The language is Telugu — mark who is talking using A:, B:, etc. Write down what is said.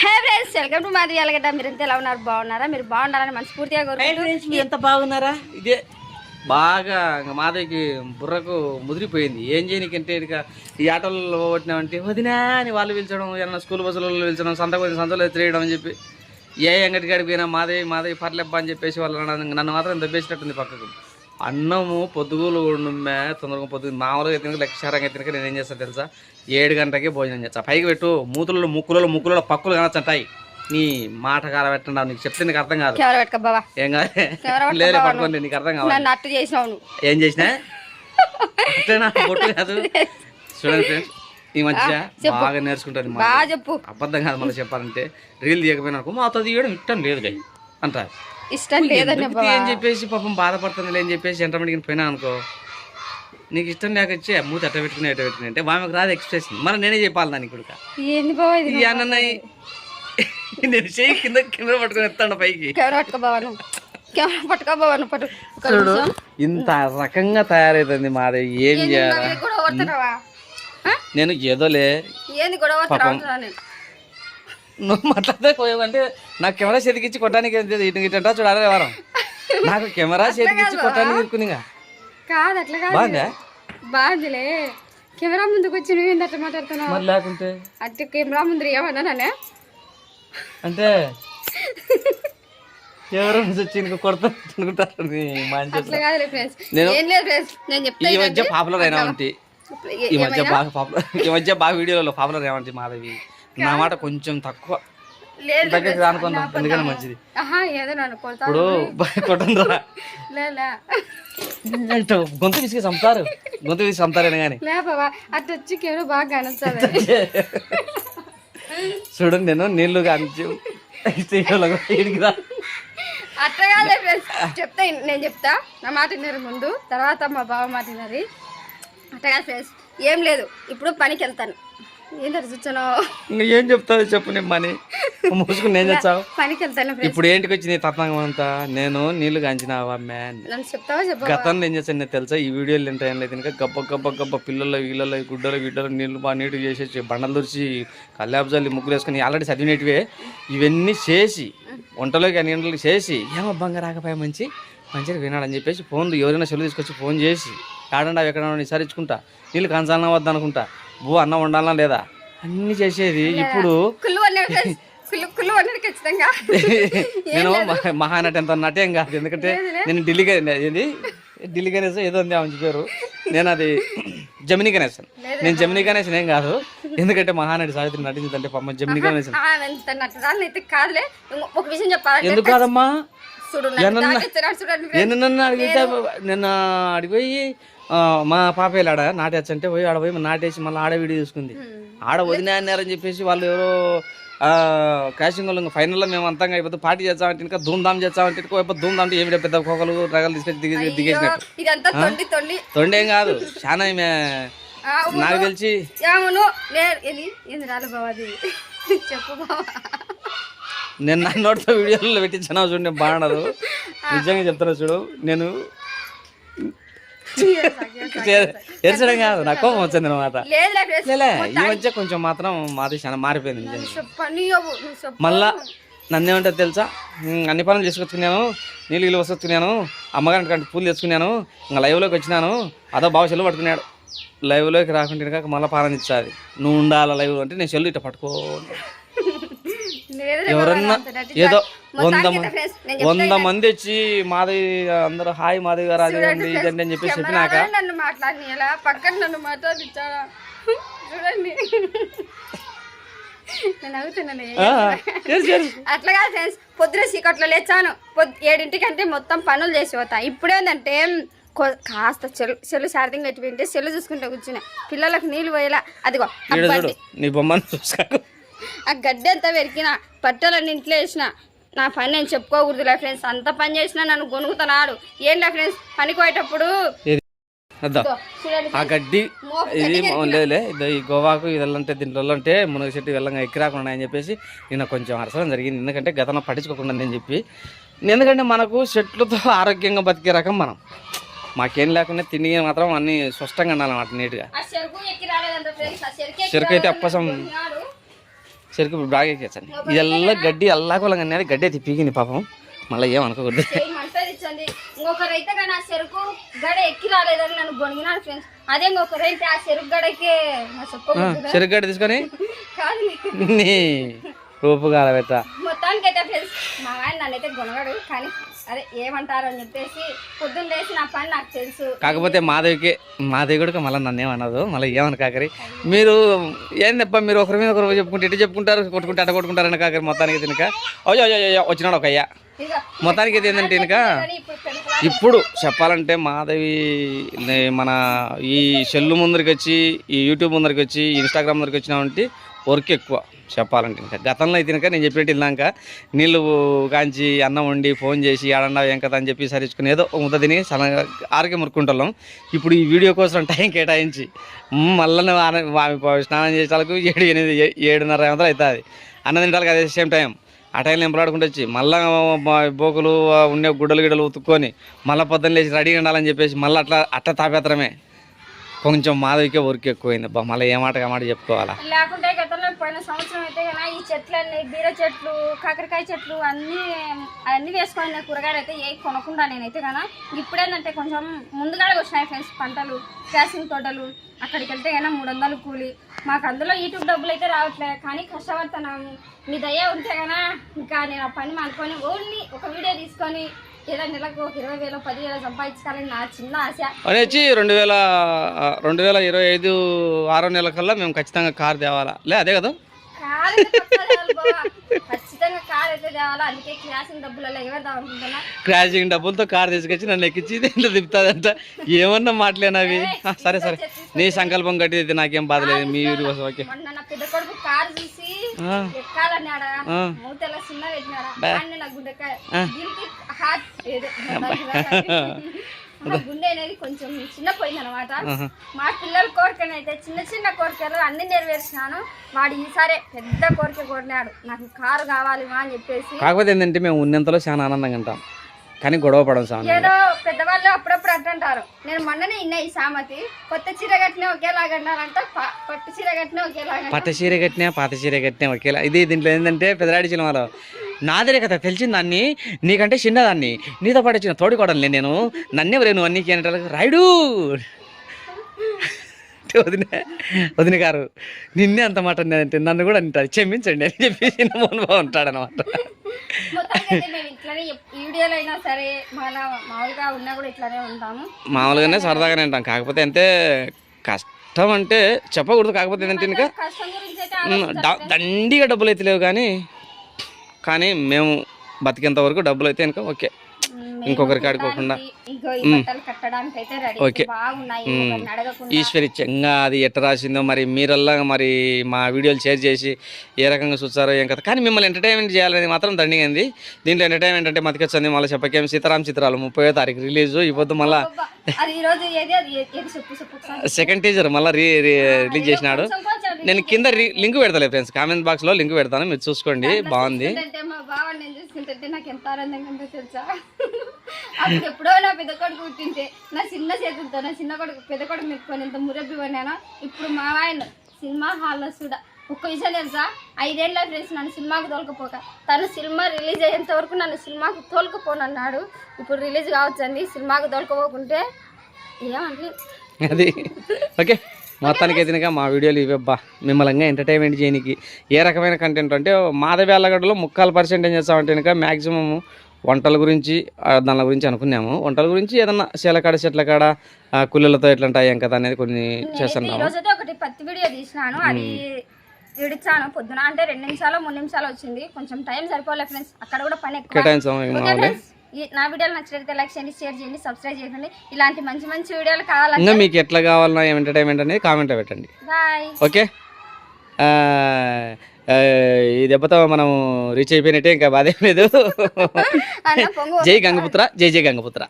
A: హే ఫ్రెండ్స్ వెల్కమ్ టు మాది ఎలాగడ్డ మీరు ఎంత ఎలా ఉన్నారు? బాగున్నారా? మీరు బాగున్నారని మనస్ఫూర్తిగా కోరుకుంటూ
B: ఎంత బాగున్నారా? ఇదే బాగా ఇంక మాధవికి బుర్రకు ముదిరిపోయింది. ఏం చేయనికంటే ఇక ఈ ఆటోలలో కొట్టినామంటే వదినా అని వాళ్ళు పిలిచడం ఏమన్నా స్కూల్ బస్సులలో పిలిచడం సంత కొంచెం సంతలో ఎత్తిరేయడం అని చెప్పి ఏ అంగటి కాడికి పోయినా మాదేవి మాదేవి పర్లేబ్బా అని చెప్పేసి వాళ్ళు నన్ను నన్ను మాత్రం దెబ్బేసినట్టుంది పక్కకు. అన్నము పొద్దుగులు ఉండుమ్మే తొందరగా పొద్దు మామూలుగా తినక లక్షారంగా తినక నేను ఏం చేస్తాను తెలుసా? ఏడు గంటలకే భోజనం చేస్తా. పైకి పెట్టు మూతులలో ముక్కులలో ముక్కులలో పక్కులు కనొచ్చంటాయి నీ మాట కాల పెట్టండి నీకు చెప్తే నీకు అర్థం కాదు. ఏం కాదు. లేదు పట్టుకోండి నీకు అర్థం కావాలి. ఏం చేసినా? అంతేనా బొట్టు కాదు. చూడండి ఫ్రెండ్స్ ఈ మధ్య బాగా నేర్చుకుంటాను
A: బాగా చెప్పు.
B: అబద్ధం కాదు మళ్ళీ చెప్పాలంటే. రీల్ తీయకపోయినా మాతో తీయడం ఇష్టం లేదు అంటారు.
A: ఇష్టం లేదని
B: ఏం చెప్పేసి పాపం బాధపడుతుంది ఏం చెప్పేసి ఎంటమడికి పోయినా అనుకో. నీకు ఇష్టం లేక వచ్చి మూత ఎట్ట పెట్టుకుని ఎట్ట పెట్టుకుని అంటే ఆమెకు రాదు ఎక్స్ప్రెషన్ మరి నేనే చెప్పాలి దానికి కూడా.
A: ఏంది బావా ఇది
B: ఈ అన్నయ్య నేను చేయి కింద కింద పట్టుకుని ఎత్తాను పైకి.
A: కెమెరా పట్టుకో బావా నువ్వు. కెమెరా పట్టుకో బావా నువ్వు పట్టు. ఒక
B: చూడు. ఇంత రకంగా తయారైతుంది మాది. ఏం
A: ఏంది
B: చేయాలి? నేను ఏదోలే.
A: ఏంది గొడవ
B: నువ్వు మాట్లాడితే పోయావంటే నాకు కెమెరా చేతికిచ్చి కొట్టడానికి ఇటు ఇటంటా చూడాలి వారం నాకు కెమెరా చేతికిచ్చి కొట్టడానికి ఇరుకుందిగా
A: కాదు అట్లా కాదు.
B: బాగా
A: బాగుందిలే. కెమెరా ముందుకు వచ్చి నువ్వు ఏంది అట్లా మాట్లాడుతున్నావు?
B: మరి లేకుంటే?
A: అట్లా కెమెరా ముందు ఏమన్నానే
B: అంటే ఎవరో వచ్చి ఇంకో కొడతా అనుకుంటారు నీ మంచి
A: అట్లా కాదులే ఫ్రెండ్స్.
B: నేను-
A: ఏం లేదు ఫ్రెండ్స్. నేను చెప్తా
B: ఈ మధ్య పాపులర్ అయినా ఉంటే. ఈ మధ్య బాగా పాపులర్ ఈ మధ్య బాగా వీడియోలలో పాపులర్ ఏమంటే మాధవి. నా మాట కొంచెం తక్కువ
A: లేదు
B: దగ్గరికి రానుకుందాం ఎందుకని మంచిది. ఇప్పుడు కొట్టండిరా గొంతు విసిగి చంపుతారు. గొంతు విసిగి చంపుతారని కానీ
A: అటు వచ్చి కెమెరా బాగా కనొస్తుంది
B: చూడండి నేను నీళ్ళు కానిచ్చి
A: అట్లా చెప్తా నేను చెప్తా. నా మాట విన్నారు ముందు. తర్వాత మా బావ మాట అట్లా కాదు ఫ్రెండ్స్ ఏం లేదు. ఇప్పుడు పనికి వెళ్తాను.
B: ఇంకా ఏం చెప్తావు చెప్పు నేను మని. మూసుకుని నేను తెచ్చావు
A: పనికి వెళ్తాను ఫ్రెండ్స్.
B: ఇప్పుడు ఏంటికి వచ్చింది ఈ తత్వంగం అంతా? నేను నీళ్ళు కాంచినావా మ్యాన్?
A: చెప్తావా చెప్పు?
B: గతంలో ఏం చేశాను నేను తెలుసా? ఈ వీడియోలు ఏంటో ఏం లేదు ఇంకా గబ్బ గబ్బ గబ్బ పిల్లల్లో వీళ్ళల్లో గుడ్డలో గిడ్డలో నీళ్ళు బాగా నీట్గా చేసేసి బండలు తుడిచి కల్లాబ్జాలు ముగ్గులు వేసుకొని ఆల్రెడీ చదివినటివే ఇవన్నీ చేసి వంటలోకి అన్ని గంటలకు చేసి ఏమో బంగారు రాకపోయా మంచి మంచిగా వినాడని చెప్పేసి ఫోన్ ఎవరైనా సెలవు తీసుకొచ్చి ఫోన్ చేసి ఆడండి అవి ఎక్కడ విచారించుకుంటా నీళ్ళు కంచాలన్నా వద్దనుకుంటా బో అన్నం వండాలనా లేదా? అన్నీ చేసేది. ఇప్పుడు నేను మహా- మహానటి ఎంత నటేం కాదు. ఎందుకంటే నేను ఢిల్లీ ఏది? ఢిల్లీ గణేష్ ఏదో ఉంది ఆమె పేరు. నేను అది జమినీ గణేశన్ నేను జమినీ గణేశన్ ఏం కాదు. ఎందుకంటే మహానటి సావిత్రి నటించిందంటే పాపం జమినీ గణేశన్
A: కాదులే. ఒక విషయం చెప్పాలంటే
B: ఎందుకు కాదమ్మా?
A: నన్ను
B: అడిగితే నిన్న అడిగిపోయి మా పాప ఆడ నాటేచ్చు అంటే పోయి ఆడ పోయి నాటేసి మళ్ళీ ఆడ వీడియో తీసుకుంది ఆడ వదిన అన్నారని చెప్పేసి వాళ్ళు ఎవరో క్యాషింగ్ వాళ్ళు ఫైనల్లో మేము అంతంగా అయిపోతే పార్టీ చేస్తామంటే ఇంకా ధూమ్ ధామ్ చేస్తామంటే ఇంకా అయిపోతే ధూమ్ ధామ్ ఏమిటో పెద్ద కోకలు రగలు తీసుకొచ్చి దిగి దిగేసినట్టు.
A: ఇదంతా తొండి
B: కాదు. చాలా నాకు తెలిసి
A: చెప్పు
B: నేను నా నోటితో వీడియోలో పెట్టించాను చూడండి బాగుండదు. నిజంగా చెప్తాను చూడు నేను ఎరచడం కాదు నాకు కోపం వచ్చింది అనమాట లేలే ఈ మధ్య కొంచెం మాత్రం మాది చాలా మారిపోయింది మళ్ళా నన్ను ఏమంటే తెలుసా అన్ని పనులు చేసుకొచ్చుకున్నాను నీళ్ళు ఇల్లు వస్తున్నాను అమ్మగారి కంటే పూలు తెచ్చుకున్నాను ఇంకా లైవ్లోకి వచ్చినాను అదో బాగా సెల్లు పట్టుకున్నాడు. లైవ్లోకి రాకుండా కాక మళ్ళీ పాలనిచ్చాది నువ్వు ఉండాలా లైవ్ అంటే నేను సెల్లు ఇట్ట పట్టుకో ఎవరన్నా ఏదో వంద వంద మంది వచ్చి మాధవి అందరూ హాయ్ మాధవి గారు అది అండి ఇదండి అని చెప్పేసి చెప్పినాక
A: నన్ను మాట్లాడి ఎలా పక్కన నన్ను మాట్లాడించారా చూడండి. నేను అవుతున్నాను
B: ఆ, yes, yes.
A: అట్లా కాదు ఫ్రెండ్స్ పొద్దున చీకట్లో లేచాను. ఏడింటికి అంటే మొత్తం పనులు చేసి పోతా ఇప్పుడేందంటే కొ- కాస్త చెల్లు చెల్లు శారదంగా పెట్టి వింటే చెల్లు చూసుకుంటూ కూర్చున్నా. పిల్లలకు నీళ్ళు పోయేలా. అదిగో
B: నీ బొమ్మను చూసాకు.
A: ఆ గడ్డి అంతా పెరికిన బట్టలన్నీ ఇంట్లో వేసిన నా పని నేను చెప్పుకోకూడదులే ఫ్రెండ్స్. అంత పని చేసినా నన్ను గొనుగుతున్నాడు ఏంటా ఫ్రెండ్స్? పనికి పోయేటప్పుడు
B: ఆ గడ్డి ఇది లేదులే ఈ గోవాకు ఇదంటే దీంట్లో అంటే మునగ చెట్టు వెళ్ళంగా ఎక్కి రాకుండా అని చెప్పేసి నేను కొంచెం అరసడం జరిగింది. ఎందుకంటే గతంలో పట్టించుకోకుండా అని చెప్పి. ఎందుకంటే మనకు చెట్లతో ఆరోగ్యంగా బతికే రకం మనం. మాకేం లేకుండా తిండి మాత్రం అన్ని స్పష్టంగా ఉండాలన్నమాట నీట్గా.
A: చెరుకు
B: అయితే అప్పసం. చెరుకు బాగా ఎక్కేసండి. ఇదెల్లా గడ్డి అల్లాకోలం అనేది గడ్డి అయితే పీకింది పాపం. మళ్ళీ ఏమనుకోకూడదు
A: ఇచ్చండి. ఇంకొకరు అయితే కానీ ఆ చెరుకు గడ ఎక్కి రాలేదని నన్ను ఫ్రెండ్స్ అదే ఇంకొకరు అయితే ఆ చెరుకు గడకి
B: చెరుకు గడ్డి తీసుకొని? రూపు కాలబెట్ట
A: మొత్తానికి అయితే ఫ్రెండ్స్ మా ఆయన గొనగాడు కానీ అదే ఏమంటారు అని చెప్పేసి పొద్దున్న లేచి నా పని నాకు తెలుసు.
B: కాకపోతే మాధవికి మాధవి కూడా మళ్ళీ నన్ను ఏమన్నదు మళ్ళీ ఏమని కాకరి? మీరు ఏందబ్బా మీరు ఒకరి మీద ఒకరు చెప్పుకుంటే ఇటు చెప్పుకుంటారు కొట్టుకుంటే అట్ట కొట్టుకుంటారని కాకరి మొత్తానికి తినక? అయ్యో అయ్యో అయ్యో వచ్చినాడు ఒక అయ్యా. మొత్తానికి ఇది ఏంటంటే
A: ఇంకా ఇప్పుడు
B: చెప్పాలంటే మాధవి మన ఈ సెల్లు ముందరికి వచ్చి ఈ యూట్యూబ్ ముందరికి వచ్చి ఇన్స్టాగ్రామ్ ముందరికి వచ్చినామంటే వర్క్ ఎక్కువ చెప్పాలంటే ఇంకా గతంలో అయితే ఇంకా నేను చెప్పినట్టు వెళ్ళాక నీళ్ళు కాంచి అన్నం వండి ఫోన్ చేసి ఏడన్నా ఏం కదా అని చెప్పి సరించుకుని ఏదో ముద్ద తిని సడన్గా ఆరోగ్యం మురుకుంటున్నాం ఇప్పుడు ఈ వీడియో కోసం టైం కేటాయించి మళ్ళీ స్నానం చేసేలకు ఏడు ఎనిమిది ఏడున్నర వందలు అవుతుంది. అన్నది తింటాలకు అదే సేమ్ టైం. ఆ టైంలో ఎంపలాడుకుంటూ వచ్చి మళ్ళా బోకులు ఉండే గుడ్డలు గిడ్డలు ఉతుక్కొని మళ్ళీ పొద్దున్న లేచి రెడీగా ఉండాలని చెప్పేసి మళ్ళీ అట్లా అట్లా తాపేత్రమే కొంచెం మాధవికే వర్క్ ఎక్కువైంది. బా మళ్ళీ ఏ మాట మాట చెప్పుకోవాలా?
A: లేకుంటే గతంలో పోయిన సంవత్సరం అయితే కన్నా ఈ చెట్లన్నీ బీర చెట్లు కాకరకాయ చెట్లు అన్నీ అన్నీ వేసుకొని కూరగాయలు అయితే ఏ కొనకుండా నేనైతే కన్నా ఇప్పుడేంటంటే కొంచెం ముందుగానే వచ్చినాయి ఫ్రెండ్స్ పంటలు క్యాసింగ్ తోటలు అక్కడికి వెళ్తే కన్నా మూడు వందలు కూలి. మాకు అందులో యూట్యూబ్ డబ్బులు అయితే రావట్లే కానీ కష్టపడుతున్నాము. మీ దయ ఉంటే కన్నా ఇంకా నేను ఆ పని అనుకొని ఓన్లీ ఒక వీడియో తీసుకొని ఏదో నెలకు ఒక ఇరవై వేలు పది వేలు సంపాదించాలని నా చిన్న ఆశ.
B: అని వచ్చి రెండు వేల రెండు వేల ఇరవై ఐదు ఆరో నెలల కల్లా మేము ఖచ్చితంగా కార్ తేవాలా? లే అదే కదా.
A: ఖచ్చితంగా కార్ అయితే తేవాలా? అందుకే క్లాసింగ్ డబ్బులలో ఎగరదాం అనుకుంటున్నా
B: క్రాషింగ్ డబ్బులతో కార్ తీసుకొచ్చి నన్ను ఎక్కించి దీంట్లో తిప్పుతుందంట. ఏమన్నా మాటలేనవి ఆ, సరే సరే. నీ సంకల్పం కట్టితే నాకేం బాధ లేదు. మీ ఊరి కోసం ఓకే
A: మొన్న నా పెద్ద కొడుకు కార్ చూసి
B: ఆ,
A: ఎక్కాలన్నాడా?
B: ఆ.
A: మూతల చిన్న పెట్టినాడా?
B: బా.
A: అన్నీ నా గుండెకాయ.
B: ఆ.
A: దీనికి హార్ట్ ఏదో. నా గుండె అనేది కొంచెం చిన్న పోయింది అనమాట. మా పిల్లల కోరికనైతే చిన్న చిన్న కోరికలు అన్ని నెరవేర్చినాను. వాడు ఈసారి పెద్ద కోరిక కోరినాడు. నాకు కారు కావాలి మా అని చెప్పేసి.
B: కాకపోతే ఏంటంటే మేము ఉన్నంతలో చాలా ఆనందంగా ఉంటాం. కానీ గొడవ పడం సామాన్యంగా.
A: ఏదో పెద్దవాళ్ళు అప్పుడప్పుడు అంటుంటారు. నేను మొన్ననే ఇన్నా ఈ సామెతి కొత్త చీర కట్టిన ఒకేలాగా అన్నారంట ప- పట్టు చీర కట్టిన ఒకేలాగా
B: పట్ట చీర కట్టినా పాత చీర కట్టినా ఒకేలా. ఇది దీంట్లో ఏంటంటే పెదరాడి సినిమాలో నాదే కదా తెలిసింది దాన్ని నీకంటే చిన్నదాన్ని. నీతో పాటు వచ్చిన తోడుకోవడంలే నేను నన్నే నువ్వు అన్నీ అంటారు రాయుడు వదిన వదిన గారు నిన్నే అంత మాట అంటే నన్ను కూడా అంటారు క్షమించండి అని చెప్పి చిన్న మోహన్ బాబు ఉంటాడు అనమాట మామూలుగానే సరదాగానే ఉంటాం. కాకపోతే అంటే కష్టం అంటే చెప్పకూడదు. కాకపోతే ఏంటంటే ఇంకా దండిగా డబ్బులు అయితే లేవు కానీ కానీ మేము బతికేంత వరకు డబ్బులు అయితే ఇంకా ఓకే. ఇంకొకరికి ఆడుకోకుండా.
A: ఇంకో
B: ఓకే.
A: బాగున్నాయి. ఒకరిని అడగకుండా
B: ఈశ్వరి చెంగా అది ఎట్ట రాసిందో మరి మీరల్లా మరి మా వీడియోలు షేర్ చేసి ఏ రకంగా చూస్తారో ఏం కదా కానీ మిమ్మల్ని ఎంటర్టైన్మెంట్ చేయాలని మాత్రం దండిగింది దీంట్లో ఎంటర్టైన్మెంట్ అంటే మతికొచ్చింది మళ్ళీ చెప్పకేం? సీతారాం చిత్రాలు ముప్పై తారీఖు రిలీజ్ ఈ పొద్దు మళ్ళీ. సెకండ్ టీజర్ మళ్ళీ రీ రిలీజ్ చేసినాడు. నేను కింద లింక్ పెడతాలే ఫ్రెండ్స్ కామెంట్ బాక్స్లో లింక్ పెడతాను మీరు చూసుకోండి బాగుంది.
A: నాకు ఎంత ఆనందంగా ఉందో తెలుసా? అప్పుడు ఎప్పుడో నా పెద్ద కొడుకు పుట్టింటే నా చిన్న చేతులతో నా చిన్న కొడుకు పెద్ద కొడుకు మెట్టుకొని ఎంత మురబ్బి పడినానో ఇప్పుడు మా ఆయన సినిమా హాల్లో చూడ. ఒక్క విషయం తెలుసా? ఐదేళ్ళ ఫ్రెండ్స్ నన్ను సినిమాకు తోలుకపోక తను సినిమా రిలీజ్ అయ్యేంత వరకు నన్ను సినిమాకు తోలుకపోనన్నాడు. ఇప్పుడు రిలీజ్ కావచ్చండి సినిమాకు తోలుకపోకుంటే ఏమంటే
B: అది ఓకే. మొత్తానికి అయితే మా వీడియోలు ఇవబ్బా మిమ్మల్ని ఎంటర్టైన్మెంట్ చేయడానికి ఏ రకమైన కంటెంట్ అంటే మాధవి అల్లగడ్డలో ముక్కాలు పర్సెంట్ ఏం చేస్తామంటే కనుక మ్యాక్సిమం వంటల గురించి దాని గురించి అనుకున్నాము. వంటల గురించి ఏదన్నా శీలకాడ చెట్ల కాడ కుళ్ళలతో ఎట్లా ఉంటాయి కదా అనేది కొన్ని చేస్తున్నాము
A: ఈ రోజైతే ఒకటి పత్తి వీడియో తీసినాను. అది విడిచాను. పొద్దున అంటే రెండు నిమిషాలు మూడు నిమిషాలు వచ్చింది. కొంచెం టైం సరిపోలే ఫ్రెండ్స్ అక్కడ కూడా పని ఎక్కువ.
B: కేటాయించాము
A: నా వీడియోలు నచ్చినట్లయితే లైక్ చేయండి షేర్ చేయండి సబ్స్క్రైబ్ చేయండి. ఇలాంటి మంచి మంచి వీడియోలు కావాలంటే
B: ఇంకా మీకు ఎట్లా కావాలన్నా ఎంటర్టైన్మెంట్ అనేది కామెంట్ పెట్టండి.
A: బాయ్
B: ఓకే ఆ, ఆ, ఈ దెబ్బతో మనం రీచ్ అయిపోయినట్టే ఇంకా బాధేం లేదు.
A: అన్న పొంగు.
B: జై గంగపుత్ర జై జై గంగపుత్ర.